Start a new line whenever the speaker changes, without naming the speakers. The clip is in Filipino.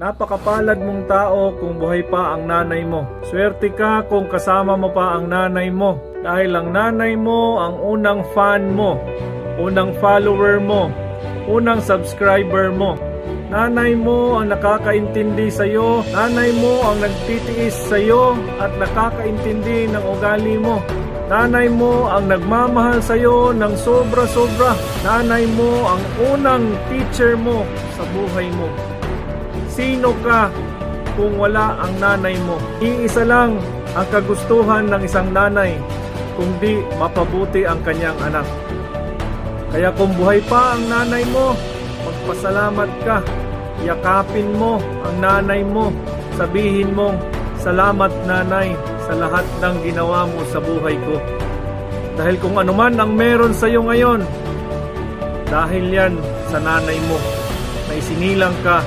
Napakapalad mong tao kung buhay pa ang nanay mo. Swerte ka kung kasama mo pa ang nanay mo. Dahil ang nanay mo ang unang fan mo, unang follower mo, unang subscriber mo. Nanay mo ang nakakaintindi sa iyo, nanay mo ang nagtitiis sa iyo at nakakaintindi ng ugali mo. Nanay mo ang nagmamahal sa iyo ng sobra-sobra. Nanay mo ang unang teacher mo sa buhay mo. Sino ka kung wala ang nanay mo? Iisa lang ang kagustuhan ng isang nanay, kundi mapabuti ang kanyang anak. Kaya kung buhay pa ang nanay mo, magpasalamat ka. Yakapin mo ang nanay mo. Sabihin mo, salamat nanay sa lahat ng ginawa mo sa buhay ko. Dahil kung anuman ang meron sa iyo ngayon, dahil yan sa nanay mo na isinilang ka